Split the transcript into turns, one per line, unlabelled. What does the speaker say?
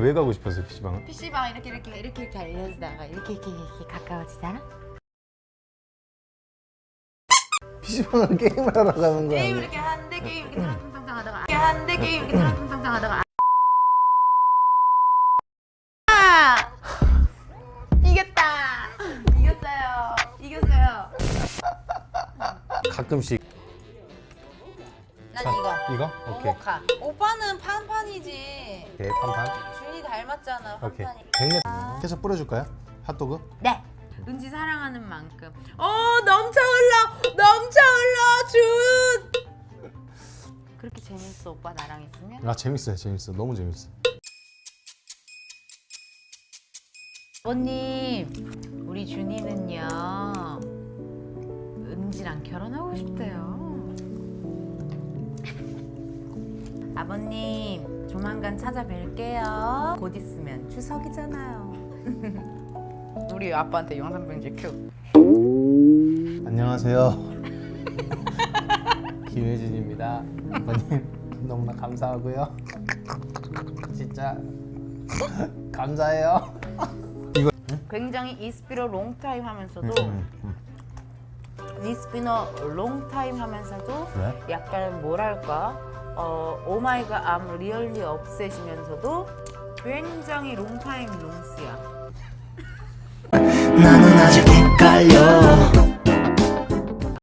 왜 가고 싶었어요 PC방은?
PC방 이렇게 이렇게 이렇게 이렇게 알려주다가 이렇게 이렇게 이렇게 가까워지잖아?
PC방은 게임을 하러 가는 거야
게임 이렇게 하는데 게임 이렇게 탕탕탕 하다가 이렇게 하는데 게임 이렇게 탕탕탕 하다가 아! 이겼다 이겼어요 이겼어요
가끔씩
난
자,
이거.
이거? 오케이.
오모카. 오빠는 판판이지.
오케이 판판.
준이 닮았잖아
오케이.
판판이.
백내 케첩 뿌려줄까요? 핫도그?
네. 은지 사랑하는 만큼. 어 넘쳐 흘러! 넘쳐 흘러! 준! 그렇게 재밌어 오빠 나랑 있으면?
아 재밌어요 재밌어. 너무 재밌어.
아버님 우리 준이는요 은지랑 결혼하고 싶대요 아버님 조만간 찾아뵐게요. 곧 있으면 추석이잖아요. 우리 아빠한테 영상 편지 큐
안녕하세요. 김혜진입니다. 아버님 너무나 감사하고요. 진짜 감사해요.
굉장히 이스피너 롱타임 하면서도
음, 음.
이스피너 롱타임 하면서도
왜?
약간 뭐랄까 어 오마이갓 암 리얼리 업셋이면서도 굉장히 롱타임 롱스야.
나는 아직